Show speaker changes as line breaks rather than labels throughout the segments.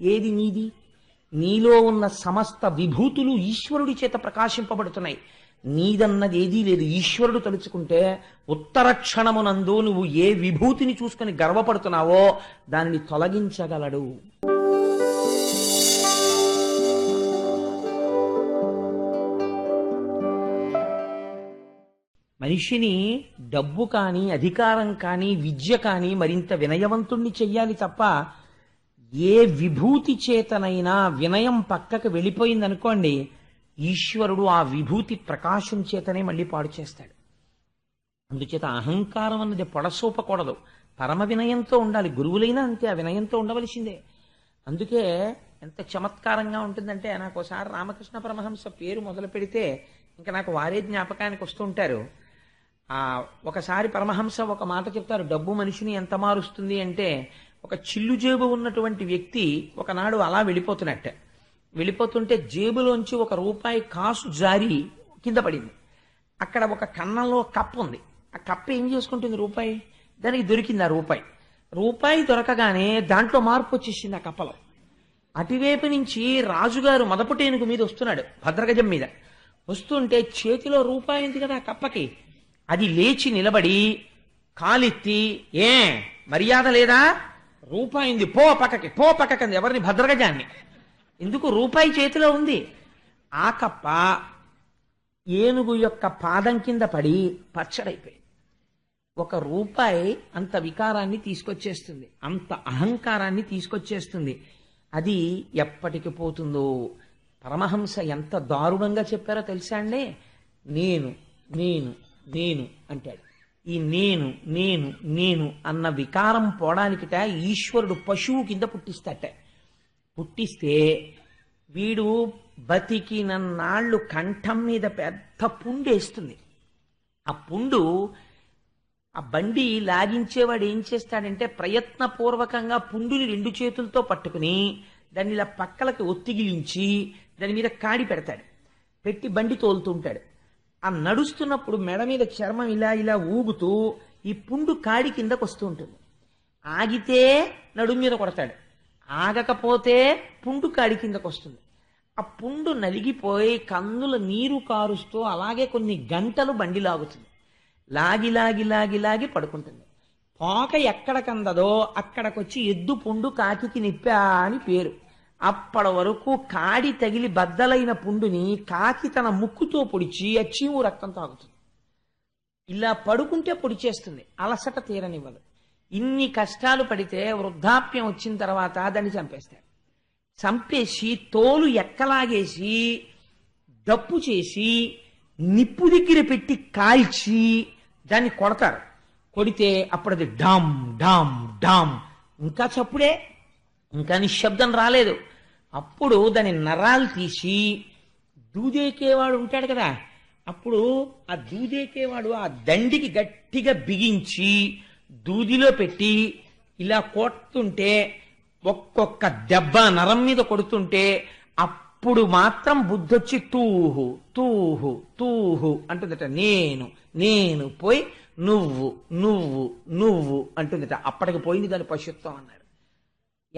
ఏది నీది? నీలో ఉన్న సమస్త విభూతులు ఈశ్వరుడి చేత ప్రకాశింపబడుతున్నాయి. నీదన్నది ఏదీ లేదు. ఈశ్వరుడు తలుచుకుంటే ఉత్తర క్షణమునందు నువ్వు ఏ విభూతిని చూసుకొని గర్వపడుతున్నావో దానిని తొలగించగలడు. మనిషిని డబ్బు కానీ అధికారం కానీ విద్య కానీ మరింత వినయవంతుణ్ణి చెయ్యాలి తప్ప ఏ విభూతి చేతనైనా వినయం పక్కకు వెళ్ళిపోయిందనుకోండి ఈశ్వరుడు ఆ విభూతి ప్రకాశం చేతనే మళ్ళీ పాడు చేస్తాడు. అందుచేత అహంకారం అన్నది పొడసూపకూడదు. పరమ వినయంతో ఉండాలి. గురువులైనా అంతే ఆ వినయంతో ఉండవలసిందే. అందుకే ఎంత చమత్కారంగా ఉంటుందంటే నాకు ఒకసారి రామకృష్ణ పరమహంస పేరు మొదలు పెడితే ఇంకా నాకు వారే జ్ఞాపకానికి వస్తుంటారు ఆ ఒకసారి పరమహంస ఒక మాట చెప్తారు డబ్బు మనిషిని ఎంత మారుస్తుంది? అంటే ఒక చిల్లు జేబు ఉన్నటువంటి వ్యక్తి ఒకనాడు అలా వెళ్ళిపోతున్నట్టే. వెళ్ళిపోతుంటే జేబులోంచి ఒక రూపాయి కాసు జారి కింద పడింది. అక్కడ ఒక కన్నంలో కప్ప ఉంది. ఆ కప్ప ఏం చేసుకుంటుంది రూపాయి? దానికి దొరికింది ఆ రూపాయి. రూపాయి దొరకగానే దాంట్లో మార్పు వచ్చేసింది ఆ కప్పలో. అటువైపు నుంచి రాజుగారు మదపుటేనుగు మీద వస్తున్నాడు భద్రగజం మీద. వస్తుంటే చేతిలో రూపాయి ఉంది కదా ఆ కప్పకి. అది లేచి నిలబడి కాలెత్తి ఏ? మర్యాద లేదా? రూపాయింది పో పక్కకి పో పక్కకి ఎవరిని భద్రగజాన్ని. ఎందుకు రూపాయి చేతిలో ఉంది? ఆ కప్ప ఏనుగు యొక్క పాదం కింద పడి పచ్చడైపోయింది. ఒక రూపాయి అంత వికారాన్ని తీసుకొచ్చేస్తుంది అంత అహంకారాన్ని తీసుకొచ్చేస్తుంది. అది ఎప్పటికి పోతుందో? పరమహంస ఎంత దారుణంగా చెప్పారో తెలుసా అండి నేను నేను నేను అంటాడు. ఈ నేను నేను నేను అన్న వికారం పోవడానికిట ఈశ్వరుడు పశువు కింద పుట్టిస్తాట. పుట్టిస్తే వీడు బతికినన్నాళ్ళు కంఠం మీద పెద్ద పుండు వేస్తుంది. ఆ పుండు ఆ బండి లాగించేవాడు ఏం చేస్తాడంటే ప్రయత్నపూర్వకంగా పుండుని రెండు చేతులతో పట్టుకుని దాన్ని ఇలా పక్కలకి ఒత్తిగిలించి దాని మీద కాడి పెడతాడు. పెట్టి బండి తోలుతుంటాడు ఆ నడుస్తున్నప్పుడు మెడ మీద చర్మం ఇలా ఇలా ఊగుతూ ఈ పుండు కాడి కిందకు వస్తూ ఉంటుంది. ఆగితే నడుము మీద కొడతాడు. ఆగకపోతే పుండు కాడి కిందకు వస్తుంది. ఆ పుండు నలిగిపోయి కందుల నీరు కారుస్తూ అలాగే కొన్ని గంటలు బండి లాగుతుంది. లాగి లాగి లాగి లాగి పడుకుంటుంది. పోక ఎక్కడ కందదో అక్కడికొచ్చి ఎద్దు పుండు కాకికి నిప్పా అని పేరు. అప్పటి వరకు కాడి తగిలి బద్దలైన పుండుని కాకి తన ముక్కుతో పొడిచి అచ్చీము రక్తం తాగుతుంది. ఇలా పడుకుంటే పొడిచేస్తుంది. అలసట తీరనివ్వదు. ఇన్ని కష్టాలు పడితే వృద్ధాప్యం వచ్చిన తర్వాత దాన్ని చంపేస్తాడు. చంపేసి తోలు ఎక్కలాగేసి దప్పు చేసి నిప్పు దగ్గర పెట్టి కాల్చి దాన్ని కొడతారు. కొడితే అప్పుడు అది డామ్ డామ్ డామ్. ఇంకా చప్పుడే ఇంకా నిశ్శబ్దం రాలేదు. అప్పుడు దాని నరాలు తీసి దూదేకేవాడు ఉంటాడు కదా అప్పుడు ఆ దూదేకేవాడు ఆ దండికి గట్టిగా బిగించి దూదిలో పెట్టి ఇలా కొడుతుంటే ఒక్కొక్క దెబ్బ నరం మీద కొడుతుంటే అప్పుడు మాత్రం బుద్ధొచ్చి తూహు తూహు తూహు అంటుందట. నేను నేను పోయి నువ్వు నువ్వు నువ్వు అంటుందట. అప్పటికి పోయింది దాని పశుత్వం అన్నాడు.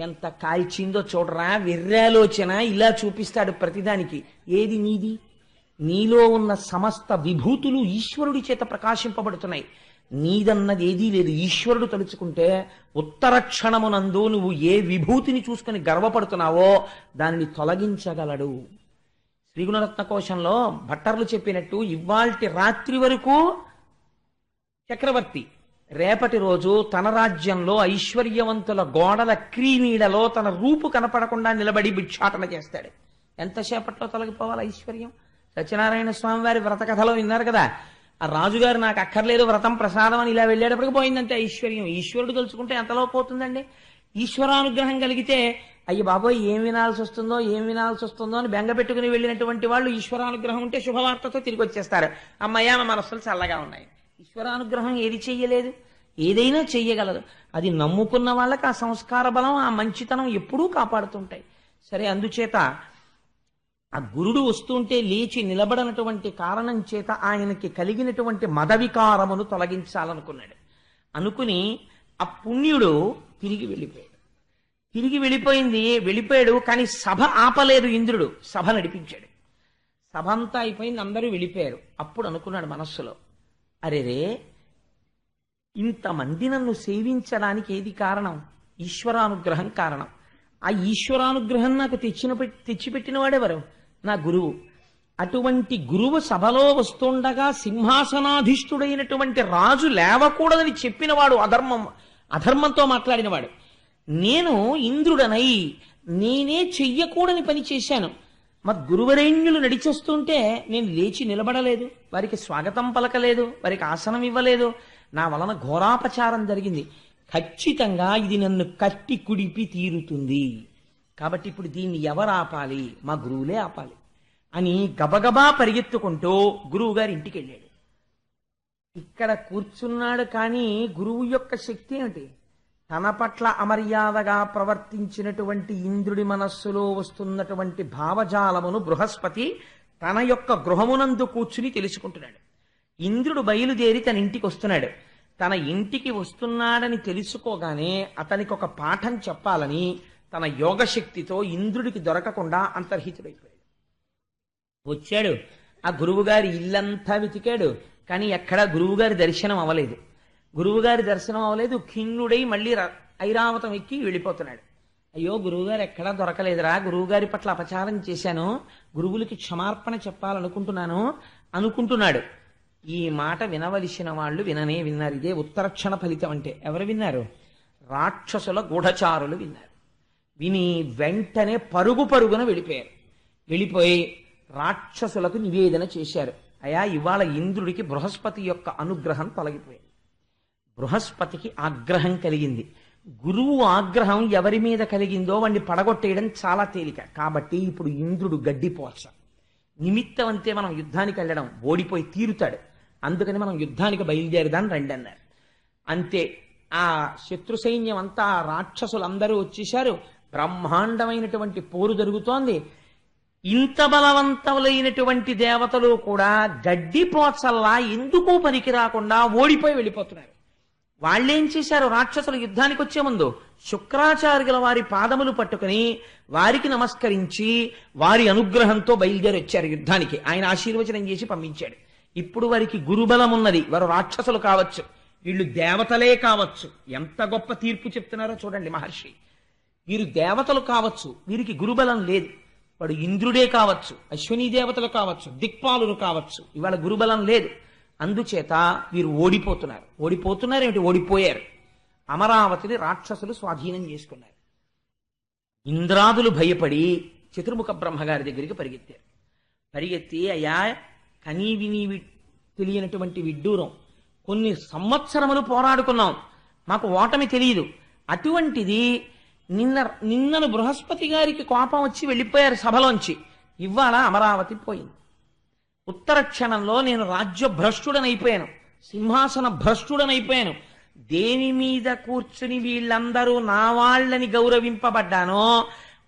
ఎంత కాల్చిందో చూడరా వెర్రాలోచన ఇలా చూపిస్తాడు ప్రతిదానికి. ఏది నీది? నీలో ఉన్న సమస్త విభూతులు ఈశ్వరుడి చేత ప్రకాశింపబడుతున్నాయి. నీదన్నది ఏదీ లేదు. ఈశ్వరుడు తలుచుకుంటే ఉత్తర క్షణమునందు నువ్వు ఏ విభూతిని చూసుకొని గర్వపడుతున్నావో దానిని తొలగించగలడు. శ్రీగుణరత్న కోశంలో భట్టర్లు చెప్పినట్టు ఇవాల్టి రాత్రి వరకు చక్రవర్తి రేపటి రోజు తన రాజ్యంలో ఐశ్వర్యవంతుల గోడల క్రీనీడలో తన రూపు కనపడకుండా నిలబడి భిక్షాటన చేస్తాడు. ఎంతసేపట్లో తొలగిపోవాలి ఐశ్వర్యం? సత్యనారాయణ స్వామి వారి వ్రత కథలో విన్నారు కదా. ఆ రాజుగారు నాకు అక్కర్లేదు వ్రతం ప్రసాదం అని ఇలా వెళ్ళేటప్పటికి పోయిందంటే ఐశ్వర్యం. ఈశ్వరుడు తలుచుకుంటే ఎంతలో పోతుందండి? ఈశ్వరానుగ్రహం కలిగితే అయ్యి బాబోయ్ ఏం వినాల్సి వస్తుందో ఏం వినాల్సి వస్తుందో అని బెంగ పెట్టుకుని వెళ్ళినటువంటి వాళ్ళు ఈశ్వరానుగ్రహం ఉంటే శుభవార్తతో తిరిగి వచ్చేస్తారు. అమ్మయ్య మన మనస్సులు చల్లగా ఉన్నాయి. ఈశ్వరానుగ్రహం ఏది చెయ్యలేదు? ఏదైనా చెయ్యగలదు. అది నమ్ముకున్న వాళ్ళకి ఆ సంస్కార బలం ఆ మంచితనం ఎప్పుడూ కాపాడుతుంటాయి. సరే అందుచేత ఆ గురుడు వస్తుంటే లేచి నిలబడనటువంటి కారణం చేత ఆయనకి కలిగినటువంటి మదవికారమును తొలగించాలనుకున్నాడు. అనుకుని ఆ పుణ్యుడు తిరిగి వెళ్ళిపోయాడు. తిరిగి వెళ్ళిపోయింది వెళ్ళిపోయాడు కానీ సభ ఆపలేదు ఇంద్రుడు. సభ నడిపించాడు. సభ అంతా అయిపోయింది అందరూ వెళ్ళిపోయారు. అప్పుడు అనుకున్నాడు మనస్సులో అరెరే ఇంతమంది నన్ను సేవించడానికి ఏది కారణం? ఈశ్వరానుగ్రహం కారణం. ఆ ఈశ్వరానుగ్రహం నాకు తెచ్చిన తెచ్చిపెట్టిన వాడెవరు? నా గురువు. అటువంటి గురువు సభలో వస్తుండగా సింహాసనాధిష్ఠుడైనటువంటి రాజు లేవకూడదని చెప్పినవాడు అధర్మం అధర్మంతో మాట్లాడినవాడు. నేను ఇంద్రుడనై నేనే చెయ్యకూడని పని చేశాను. మా గురువరేణ్యులు నడిచేస్తుంటే నేను లేచి నిలబడలేదు వారికి స్వాగతం పలకలేదు వారికి ఆసనం ఇవ్వలేదు. నా వలన ఘోరాపచారం జరిగింది. ఖచ్చితంగా ఇది నన్ను కట్టి కుడిపి తీరుతుంది. కాబట్టి ఇప్పుడు దీన్ని ఎవరు ఆపాలి? మా గురువులే ఆపాలి. అని గబగబా పరిగెత్తుకుంటూ గురువు గారి ఇంటికి వెళ్ళాడు ఇక్కడ కూర్చున్నాడు కానీ గురువు యొక్క శక్తి ఏమిటి? తన పట్ల అమర్యాదగా ప్రవర్తించినటువంటి ఇంద్రుడి మనస్సులో వస్తున్నటువంటి భావజాలమును బృహస్పతి తన యొక్క గృహమునందు కూర్చుని తెలుసుకుంటున్నాడు. ఇంద్రుడు బయలుదేరి తన ఇంటికి వస్తున్నాడు. తన ఇంటికి వస్తున్నాడని తెలుసుకోగానే అతనికి ఒక పాఠం చెప్పాలని తన యోగశక్తితో ఇంద్రుడికి దొరకకుండా అంతర్హితుడైపోయాడు. వచ్చాడు. ఆ గురువుగారి ఇల్లంతా వెతికాడు. కానీ ఎక్కడా గురువుగారి దర్శనం అవ్వలేదు. గురువుగారి దర్శనం అవ్వలేదు ఖిన్నుడై మళ్ళీ ఐరావతం ఎక్కి వెళ్ళిపోతున్నాడు. అయ్యో గురువుగారు ఎక్కడా దొరకలేదురా. గురువుగారి పట్ల అపచారం చేశాను. గురువులకి క్షమార్పణ చెప్పాలనుకుంటున్నాను అనుకుంటున్నాడు. ఈ మాట వినవలసిన వాళ్ళు విననే విన్నారు. ఇదే ఉత్తరక్షణ ఫలితం అంటే. ఎవరు విన్నారు? రాక్షసుల గూఢచారులు విన్నారు. విని వెంటనే పరుగు పరుగున వెళ్ళిపోయారు. వెళ్ళిపోయి రాక్షసులకు నివేదన చేశారు. అయా ఇవాళ ఇంద్రుడికి బృహస్పతి యొక్క అనుగ్రహం తొలగిపోయింది. బృహస్పతికి ఆగ్రహం కలిగింది. గురువు ఆగ్రహం ఎవరి మీద కలిగిందో వాడిని పడగొట్టేయడం చాలా తేలిక. కాబట్టి ఇప్పుడు ఇంద్రుడు గడ్డిపోచ నిమిత్తం అంతే మనం యుద్ధానికి వెళ్ళడం. ఓడిపోయి తీరుతాడు. అందుకని మనం యుద్ధానికి బయలుదేరదాని రండి అన్నారు. అంతే. ఆ శత్రు సైన్యం అంతా ఆ రాక్షసులందరూ వచ్చేశారు. బ్రహ్మాండమైనటువంటి పోరు జరుగుతోంది. ఇంత బలవంతములైనటువంటి దేవతలు కూడా గడ్డిపోచల్లా ఎందుకు పనికి రాకుండా ఓడిపోయి వెళ్ళిపోతున్నారు. వాళ్ళేం చేశారు రాక్షసులు యుద్ధానికి వచ్చే ముందు శుక్రాచార్యుల వారి పాదములు పట్టుకుని వారికి నమస్కరించి వారి అనుగ్రహంతో బయలుదేరి వచ్చారు యుద్ధానికి. ఆయన ఆశీర్వచనం చేసి పంపించాడు. ఇప్పుడు వారికి గురుబలం ఉన్నది. వారు రాక్షసులు కావచ్చు వీళ్ళు దేవతలే కావచ్చు. ఎంత గొప్ప తీర్పు చెప్తున్నారో చూడండి మహర్షి. వీరు దేవతలు కావచ్చు వీరికి గురుబలం లేదు. వాడు ఇంద్రుడే కావచ్చు అశ్విని దేవతలు కావచ్చు దిక్పాలులు కావచ్చు. ఇవాళ గురుబలం లేదు. అందుచేత వీరు ఓడిపోతున్నారు. ఓడిపోతున్నారు ఏమిటి? ఓడిపోయారు. అమరావతిని రాక్షసులు స్వాధీనం చేసుకున్నారు. ఇంద్రాదులు భయపడి చతుర్ముఖ బ్రహ్మగారి దగ్గరికి పరిగెత్తారు. పరిగెత్తి అయ్యా కనీ విని వి- తెలియనటువంటి విడ్డూరం. కొన్ని సంవత్సరములు పోరాడుకున్నాం. మాకు ఓటమి తెలియదు అటువంటిది నిన్న నిన్నను బృహస్పతి గారికి కోపం వచ్చి వెళ్ళిపోయారు సభలోంచి. ఇవాళ అమరావతి పోయింది. ఉత్తర క్షణంలో నేను రాజ్య భ్రష్టుడనైపోయాను సింహాసన భ్రష్టుడనైపోయాను. దేని మీద కూర్చుని వీళ్ళందరూ నా వాళ్ళని గౌరవింపబడ్డానో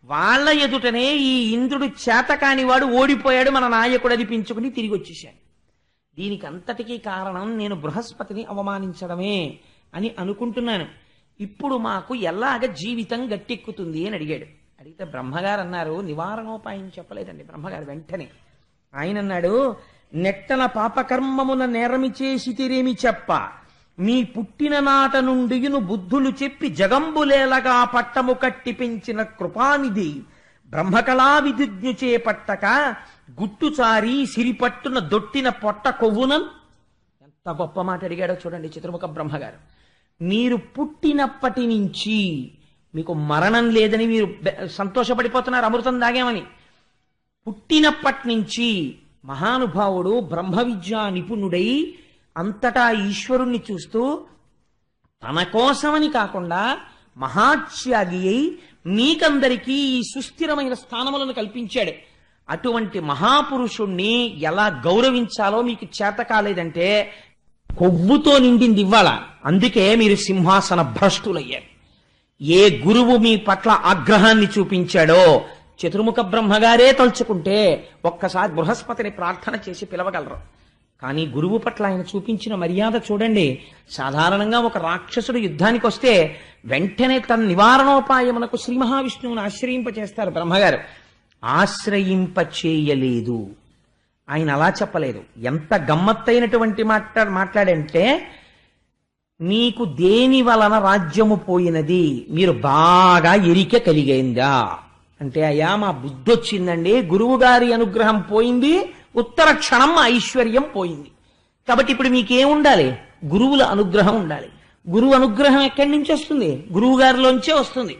వాళ్ళ ఎదుటనే ఈ ఇంద్రుడు చేతకాని వాడు ఓడిపోయాడు మన నాయకుడు అనిపించుకుని తిరిగి వచ్చేసాడు దీనికి అంతటికీ కారణం నేను బృహస్పతిని అవమానించడమే అని అనుకుంటున్నాను. ఇప్పుడు మాకు ఎలాగ జీవితం గట్టెక్కుతుంది అని అడిగాడు. అడిగితే బ్రహ్మగారు అన్నారు నివారణోపాయం చెప్పలేదండి. బ్రహ్మగారు వెంటనే ఆయన అన్నాడు నెట్టన పాపకర్మమున నేరమి చేసి తిరేమి చెప్ప. మీ పుట్టిన నాట నుండి బుద్ధులు చెప్పి జగంబులేలగా పట్టము కట్టి పెంచిన కృపానిధి. బ్రహ్మకళా విధిజ్ఞు చేపట్టక గుట్టుచారి సిరిపట్టున దొట్టిన పొట్ట కొవ్వునన్? ఎంత గొప్ప మాట అడిగాడో చూడండి చిత్రముఖ బ్రహ్మగారు. మీరు పుట్టినప్పటి నుంచి మీకు మరణం లేదని మీరు బె- సంతోషపడిపోతున్నారు అమృతం దాగామని పుట్టినప్పటి నుంచి మహానుభావుడు బ్రహ్మ విద్యా నిపుణుడై అంతటా ఈశ్వరుణ్ణి చూస్తూ తన కోసమని కాకుండా మహాత్యాగి అయి మీకందరికీ ఈ సుస్థిరమైన స్థానములను కల్పించాడు. అటువంటి మహాపురుషుణ్ణి ఎలా గౌరవించాలో మీకు చేత కాలేదంటే కొవ్వుతో నిండింది ఇవ్వాల. అందుకే మీరు సింహాసన భ్రష్టులయ్యారు. ఏ గురువు మీ పట్ల ఆగ్రహాన్ని చూపించాడో చతుర్ముఖ బ్రహ్మగారే తలుచుకుంటే ఒక్కసారి బృహస్పతిని ప్రార్థన చేసి పిలవగలరు. కానీ గురువు పట్ల ఆయన చూపించిన మర్యాద చూడండి. సాధారణంగా ఒక రాక్షసుడు యుద్ధానికి వస్తే వెంటనే తన నివారణోపాయమునకు శ్రీ మహావిష్ణువుని ఆశ్రయింపచేస్తారు బ్రహ్మగారు. ఆశ్రయింప చేయలేదు. ఆయన అలా చెప్పలేదు. ఎంత గమ్మత్తైనటువంటి మాట్లా మాట్లాడంటే నీకు దేని వలన రాజ్యము పోయినది? మీరు బాగా ఎరిక కలిగైందా? అంటే అయ్యా మా బుద్ధి వచ్చిందండి గురువు గారి అనుగ్రహం పోయింది ఉత్తర క్షణం మా ఐశ్వర్యం పోయింది. కాబట్టి ఇప్పుడు మీకేం ఉండాలి? గురువుల అనుగ్రహం ఉండాలి. గురువు అనుగ్రహం ఎక్కడి నుంచి వస్తుంది? గురువు గారిలోంచే వస్తుంది.